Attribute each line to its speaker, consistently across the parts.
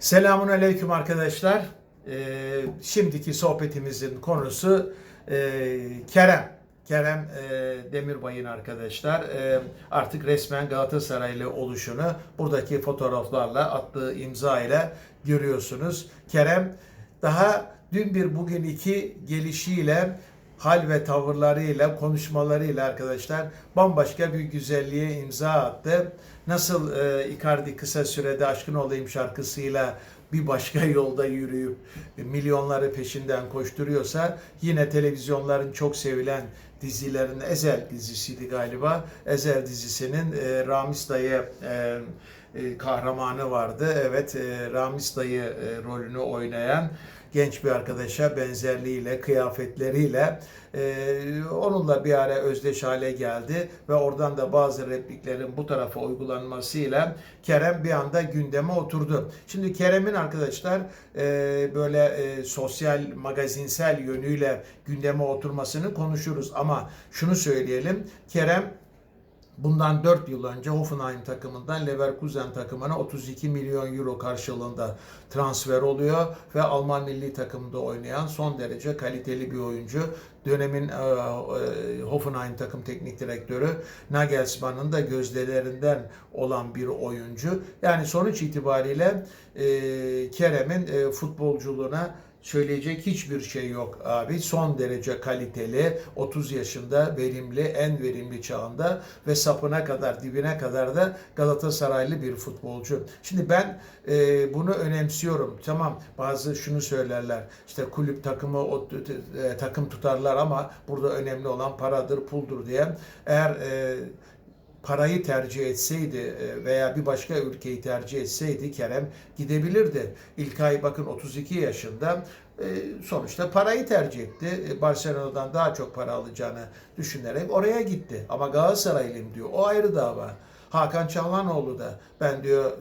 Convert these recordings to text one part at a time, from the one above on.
Speaker 1: Selamun Aleyküm arkadaşlar. Ee, şimdiki sohbetimizin konusu e, Kerem. Kerem e, Demirbay'ın arkadaşlar e, artık resmen Galatasaraylı oluşunu buradaki fotoğraflarla attığı imza ile görüyorsunuz. Kerem daha dün bir bugün iki gelişiyle hal ve tavırlarıyla, konuşmalarıyla arkadaşlar bambaşka bir güzelliğe imza attı. Nasıl e, Icardi kısa sürede Aşkın Olayım şarkısıyla bir başka yolda yürüyüp milyonları peşinden koşturuyorsa yine televizyonların çok sevilen dizilerin Ezel dizisiydi galiba. Ezel dizisinin e, Ramiz dayı e, e, kahramanı vardı. Evet e, Ramiz dayı e, rolünü oynayan genç bir arkadaşa benzerliğiyle, kıyafetleriyle e, onunla bir ara özdeş hale geldi ve oradan da bazı repliklerin bu tarafa uygulanmasıyla Kerem bir anda gündeme oturdu. Şimdi Kerem'in arkadaşlar e, böyle e, sosyal, magazinsel yönüyle gündeme oturmasını konuşuruz ama şunu söyleyelim. Kerem Bundan 4 yıl önce Hoffenheim takımından Leverkusen takımına 32 milyon euro karşılığında transfer oluyor ve Alman milli takımında oynayan son derece kaliteli bir oyuncu. Dönemin e, e, Hoffenheim takım teknik direktörü Nagelsmann'ın da gözdelerinden olan bir oyuncu. Yani sonuç itibariyle e, Kerem'in e, futbolculuğuna söyleyecek hiçbir şey yok abi. Son derece kaliteli, 30 yaşında verimli, en verimli çağında ve sapına kadar, dibine kadar da Galatasaraylı bir futbolcu. Şimdi ben e, bunu önemsiyorum. Tamam bazı şunu söylerler. İşte kulüp takımı o, e, takım tutarlar ama burada önemli olan paradır, puldur diye. Eğer e, parayı tercih etseydi e, veya bir başka ülkeyi tercih etseydi Kerem gidebilirdi. İlkay bakın 32 yaşında e, sonuçta parayı tercih etti. E, Barcelona'dan daha çok para alacağını düşünerek oraya gitti. Ama Galatasaraylıyım diyor. O ayrı dava. Hakan Çalhanoğlu da ben diyor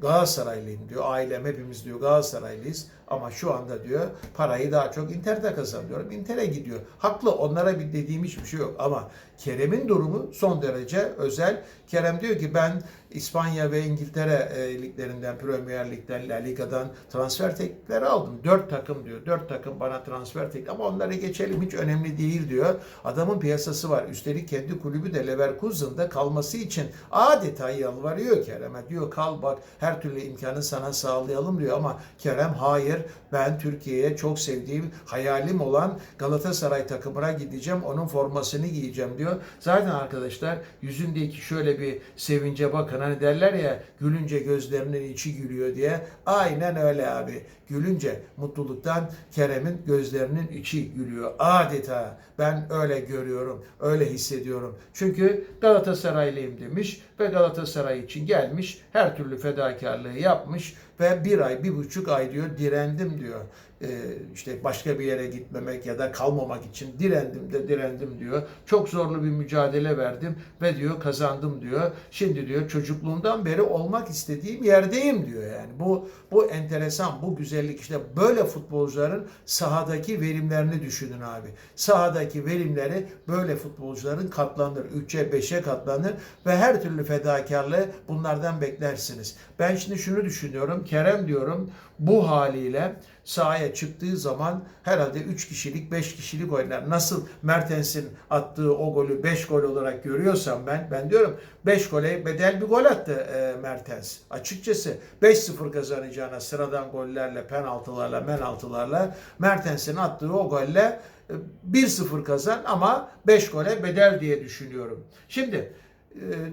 Speaker 1: Galatasaraylıyım diyor. Ailem hepimiz diyor Galatasaraylıyız. Ama şu anda diyor parayı daha çok Inter'de kazanıyorum. Inter'e gidiyor. Haklı onlara bir dediğim hiçbir şey yok. Ama Kerem'in durumu son derece özel. Kerem diyor ki ben İspanya ve İngiltere e, liglerinden, Premier Lig'den, La Liga'dan transfer teklifleri aldım. Dört takım diyor. Dört takım bana transfer teklif ama onları geçelim hiç önemli değil diyor. Adamın piyasası var. Üstelik kendi kulübü de Leverkusen'da kalması için adeta yalvarıyor Kerem'e. Diyor kal bak her türlü imkanı sana sağlayalım diyor ama Kerem hayır ben Türkiye'ye çok sevdiğim hayalim olan Galatasaray takımına gideceğim. Onun formasını giyeceğim diyor. Zaten arkadaşlar yüzündeki şöyle bir sevince bakın hani derler ya gülünce gözlerinin içi gülüyor diye. Aynen öyle abi. Gülünce mutluluktan Kerem'in gözlerinin içi gülüyor. Adeta ben öyle görüyorum, öyle hissediyorum. Çünkü Galatasaraylıyım demiş ve Galatasaray için gelmiş, her türlü fedakarlığı yapmış ve bir ay, bir buçuk ay diyor direndim diyor. Ee, işte başka bir yere gitmemek ya da kalmamak için direndim de direndim diyor. Çok zorlu bir mücadele verdim ve diyor kazandım diyor. Şimdi diyor çocukluğumdan beri olmak istediğim yerdeyim diyor yani. Bu bu enteresan, bu güzellik işte böyle futbolcuların sahadaki verimlerini düşünün abi. Sahadaki verimleri böyle futbolcuların katlanır. 3'e 5'e katlanır ve her türlü fedakarlığı bunlardan beklersiniz. Ben şimdi şunu düşünüyorum. Kerem diyorum bu haliyle sahaya çıktığı zaman herhalde 3 kişilik 5 kişilik oynar. Nasıl Mertens'in attığı o golü 5 gol olarak görüyorsam ben ben diyorum 5 gole bedel bir gol attı e, Mertens. Açıkçası 5-0 kazanacağına sıradan gollerle, penaltılarla, menaltılarla Mertens'in attığı o golle e, 1-0 kazan ama 5 gole bedel diye düşünüyorum. Şimdi e,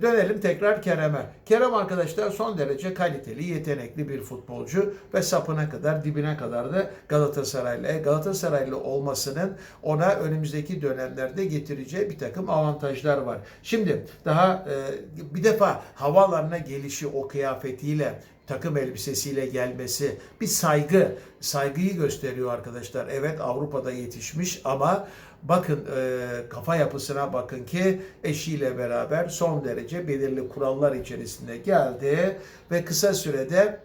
Speaker 1: dönelim tekrar Kerem'e. Kerem arkadaşlar son derece kaliteli, yetenekli bir futbolcu ve sapına kadar, dibine kadar da Galatasaraylı. E, Galatasaraylı olmasının ona önümüzdeki dönemlerde getireceği bir takım avantajlar var. Şimdi daha e, bir defa havalarına gelişi o kıyafetiyle takım elbisesiyle gelmesi bir saygı, saygıyı gösteriyor arkadaşlar. Evet Avrupa'da yetişmiş ama bakın e, kafa yapısına bakın ki eşiyle beraber son derece belirli kurallar içerisinde geldi ve kısa sürede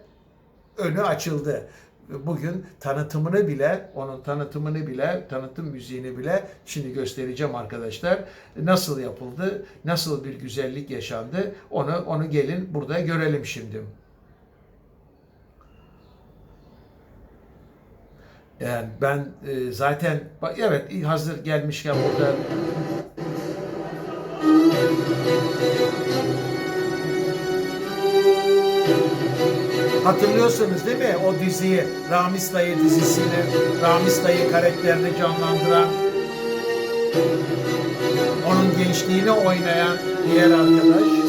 Speaker 1: önü açıldı. Bugün tanıtımını bile, onun tanıtımını bile, tanıtım müziğini bile şimdi göstereceğim arkadaşlar. Nasıl yapıldı, nasıl bir güzellik yaşandı onu onu gelin burada görelim şimdi. Yani ben e, zaten evet hazır gelmişken burada Hatırlıyorsunuz değil mi o diziyi? Ramiz Dayı dizisini Ramiz Dayı karakterini canlandıran onun gençliğini oynayan diğer arkadaş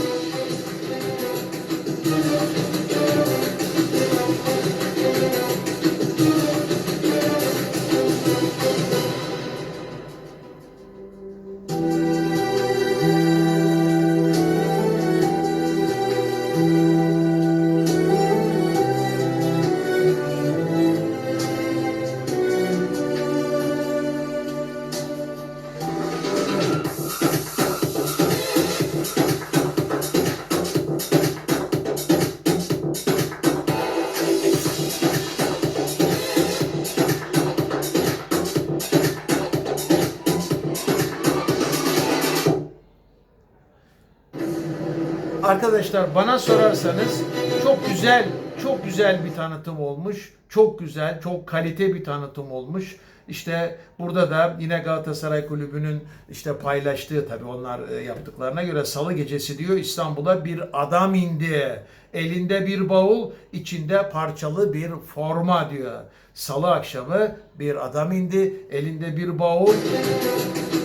Speaker 1: Arkadaşlar bana sorarsanız çok güzel, çok güzel bir tanıtım olmuş. Çok güzel, çok kalite bir tanıtım olmuş. İşte burada da yine Galatasaray Kulübü'nün işte paylaştığı tabii onlar e, yaptıklarına göre salı gecesi diyor İstanbul'a bir adam indi. Elinde bir bavul, içinde parçalı bir forma diyor. Salı akşamı bir adam indi, elinde bir bavul,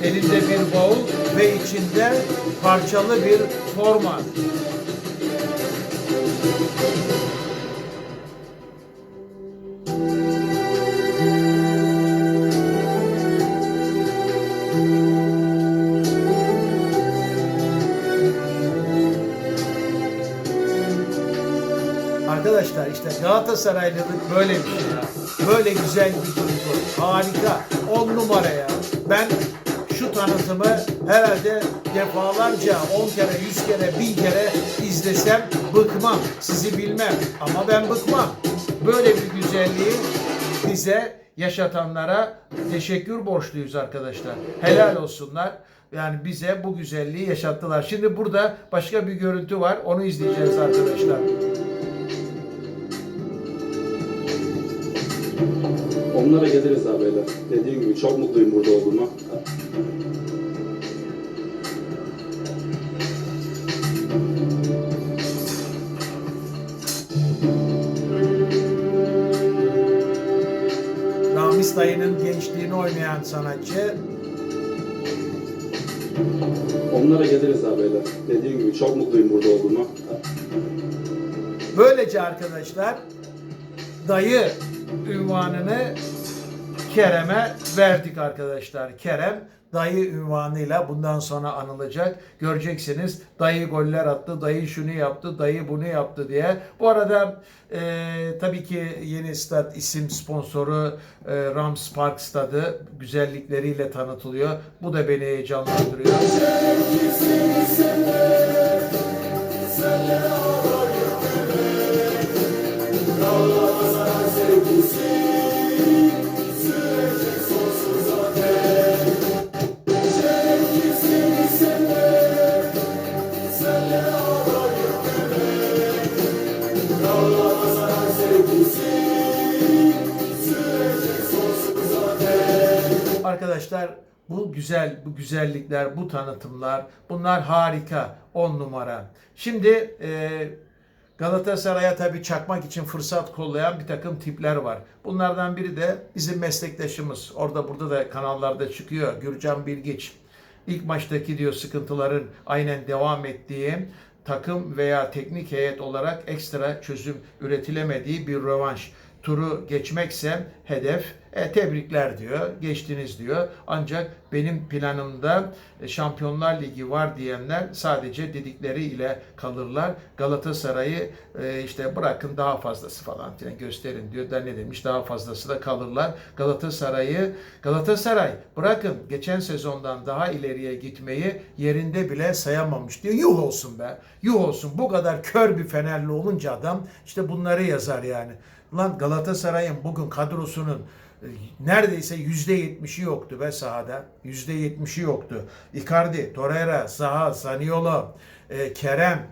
Speaker 1: elinde bir bavul ve içinde parçalı bir forma. Arkadaşlar işte Galatasaraylılık böyle bir şey ya. Böyle güzel bir duygu. Harika. On numara ya. Ben tanıtımı herhalde defalarca 10 kere, 100 kere, 1000 kere izlesem bıkmam. Sizi bilmem ama ben bıkmam. Böyle bir güzelliği bize yaşatanlara teşekkür borçluyuz arkadaşlar. Helal olsunlar. Yani bize bu güzelliği yaşattılar. Şimdi burada başka bir görüntü var. Onu izleyeceğiz arkadaşlar.
Speaker 2: Onlara geliriz abi beyler. Dediğim gibi çok mutluyum burada olduğuma.
Speaker 1: Ramiz dayının gençliğini oynayan sanatçı
Speaker 2: Onlara geliriz abi beyler. Dediğim gibi çok mutluyum burada olduğuma.
Speaker 1: Böylece arkadaşlar dayı ünvanını Kerem'e verdik arkadaşlar. Kerem dayı ünvanıyla bundan sonra anılacak. Göreceksiniz dayı goller attı, dayı şunu yaptı, dayı bunu yaptı diye. Bu arada e, tabii ki yeni stat isim sponsoru e, Rams Park Stadı güzellikleriyle tanıtılıyor. Bu da beni heyecanlandırıyor. Arkadaşlar bu güzel, bu güzellikler, bu tanıtımlar bunlar harika. On numara. Şimdi e, Galatasaray'a tabii çakmak için fırsat kollayan bir takım tipler var. Bunlardan biri de bizim meslektaşımız. Orada burada da kanallarda çıkıyor. Gürcan Bilgiç. İlk maçtaki diyor sıkıntıların aynen devam ettiği takım veya teknik heyet olarak ekstra çözüm üretilemediği bir rövanş turu geçmekse hedef e, tebrikler diyor. Geçtiniz diyor. Ancak benim planımda e, Şampiyonlar Ligi var diyenler sadece dedikleriyle kalırlar. Galatasaray'ı e, işte bırakın daha fazlası falan filan gösterin diyor. Da ne demiş daha fazlası da kalırlar. Galatasaray'ı Galatasaray bırakın geçen sezondan daha ileriye gitmeyi yerinde bile sayamamış diyor. Yuh olsun be. Yuh olsun. Bu kadar kör bir Fenerli olunca adam işte bunları yazar yani. Lan Galatasaray'ın bugün kadrosunun e, neredeyse yüzde yetmişi yoktu be sahada. Yüzde yetmişi yoktu. Icardi, Torreira, Zaha, Zaniolo, e, Kerem,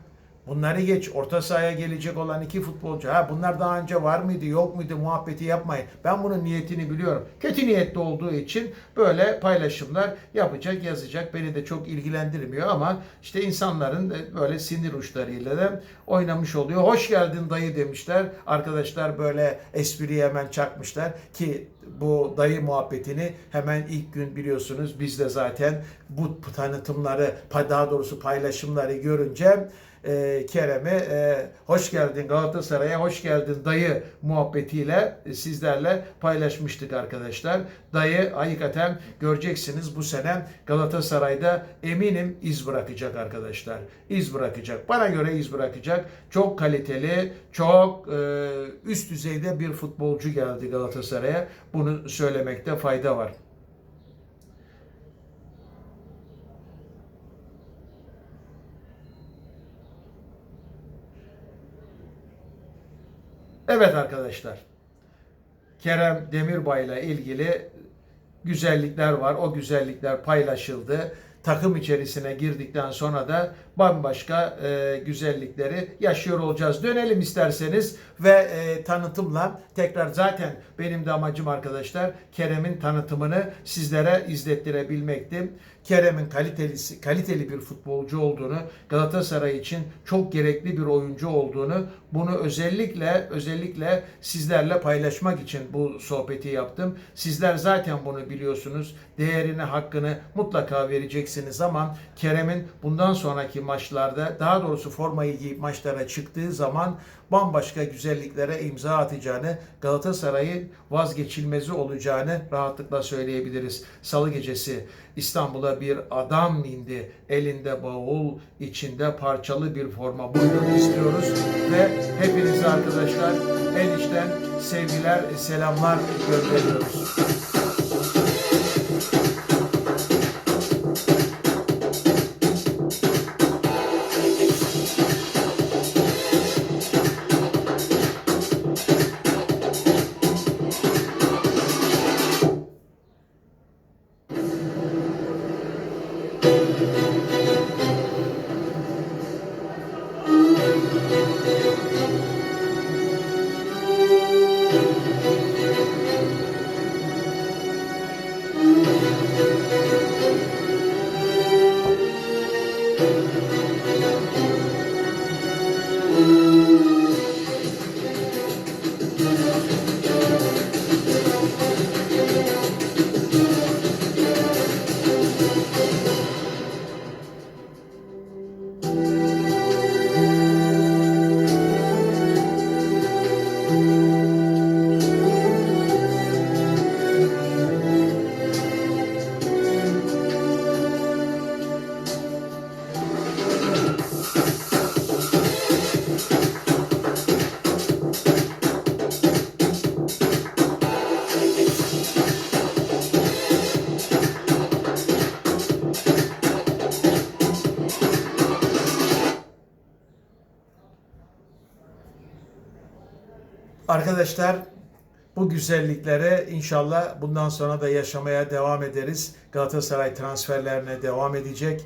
Speaker 1: Bunları geç. Orta sahaya gelecek olan iki futbolcu. Ha bunlar daha önce var mıydı yok muydu muhabbeti yapmayın. Ben bunun niyetini biliyorum. Kötü niyetli olduğu için böyle paylaşımlar yapacak yazacak. Beni de çok ilgilendirmiyor ama işte insanların böyle sinir uçlarıyla da oynamış oluyor. Hoş geldin dayı demişler. Arkadaşlar böyle espriyi hemen çakmışlar ki bu dayı muhabbetini hemen ilk gün biliyorsunuz biz de zaten bu tanıtımları daha doğrusu paylaşımları görünce e, Kerem'i e, hoş geldin Galatasaray'a hoş geldin dayı muhabbetiyle e, sizlerle paylaşmıştık arkadaşlar. Dayı hakikaten göreceksiniz bu sene Galatasaray'da eminim iz bırakacak arkadaşlar. İz bırakacak. Bana göre iz bırakacak. Çok kaliteli, çok e, üst düzeyde bir futbolcu geldi Galatasaray'a. Bunu söylemekte fayda var. Evet arkadaşlar. Kerem Demirbay ile ilgili güzellikler var. O güzellikler paylaşıldı. Takım içerisine girdikten sonra da bambaşka e, güzellikleri yaşıyor olacağız. Dönelim isterseniz ve e, tanıtımla tekrar zaten benim de amacım arkadaşlar Kerem'in tanıtımını sizlere izlettirebilmekti. Kerem'in kaliteli, kaliteli bir futbolcu olduğunu, Galatasaray için çok gerekli bir oyuncu olduğunu, bunu özellikle özellikle sizlerle paylaşmak için bu sohbeti yaptım. Sizler zaten bunu biliyorsunuz. Değerini, hakkını mutlaka vereceksiniz ama Kerem'in bundan sonraki maçlarda, daha doğrusu formayı giyip maçlara çıktığı zaman bambaşka güzelliklere imza atacağını, Galatasaray'ın vazgeçilmezi olacağını rahatlıkla söyleyebiliriz. Salı gecesi İstanbul'a bir adam indi. Elinde bavul, içinde parçalı bir forma. Buyurun istiyoruz ve hepinize arkadaşlar en içten sevgiler, selamlar gönderiyoruz. Arkadaşlar bu güzellikleri inşallah bundan sonra da yaşamaya devam ederiz. Galatasaray transferlerine devam edecek.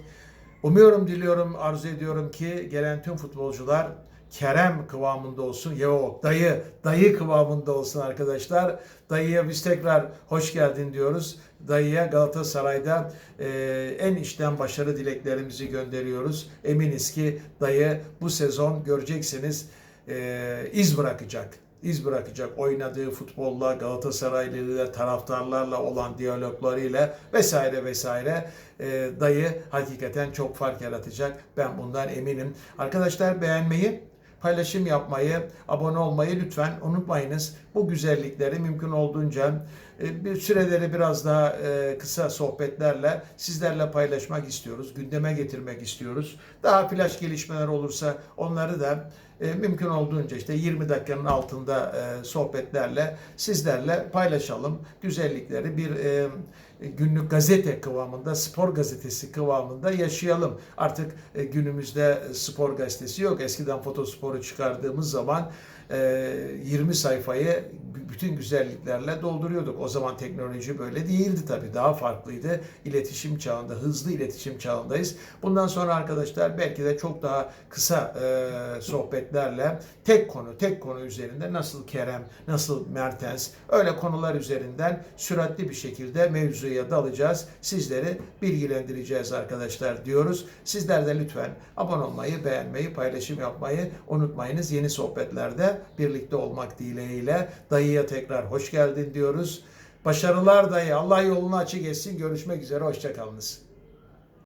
Speaker 1: Umuyorum, diliyorum, arzu ediyorum ki gelen tüm futbolcular Kerem kıvamında olsun. Yok dayı, dayı kıvamında olsun arkadaşlar. Dayıya biz tekrar hoş geldin diyoruz. Dayıya Galatasaray'da e, en içten başarı dileklerimizi gönderiyoruz. Eminiz ki dayı bu sezon göreceksiniz e, iz bırakacak iz bırakacak. Oynadığı futbolla, Galatasaraylılarla, taraftarlarla olan diyaloglarıyla vesaire vesaire e, dayı hakikaten çok fark yaratacak. Ben bundan eminim. Arkadaşlar beğenmeyi, paylaşım yapmayı, abone olmayı lütfen unutmayınız. Bu güzellikleri mümkün olduğunca e, bir süreleri biraz daha e, kısa sohbetlerle sizlerle paylaşmak istiyoruz. Gündeme getirmek istiyoruz. Daha flash gelişmeler olursa onları da e, mümkün olduğunca işte 20 dakikanın altında sohbetlerle sizlerle paylaşalım. Güzellikleri bir günlük gazete kıvamında, spor gazetesi kıvamında yaşayalım. Artık günümüzde spor gazetesi yok. Eskiden fotosporu çıkardığımız zaman e, 20 sayfayı b- bütün güzelliklerle dolduruyorduk. O zaman teknoloji böyle değildi tabii. Daha farklıydı. İletişim çağında, hızlı iletişim çağındayız. Bundan sonra arkadaşlar belki de çok daha kısa e, sohbetlerle tek konu, tek konu üzerinde nasıl Kerem, nasıl Mertens öyle konular üzerinden süratli bir şekilde mevzuya dalacağız. Sizleri bilgilendireceğiz arkadaşlar diyoruz. Sizler de lütfen abone olmayı, beğenmeyi, paylaşım yapmayı unutmayınız. Yeni sohbetlerde birlikte olmak dileğiyle dayıya tekrar hoş geldin diyoruz. Başarılar dayı. Allah yolunu açık etsin. Görüşmek üzere. Hoşçakalınız.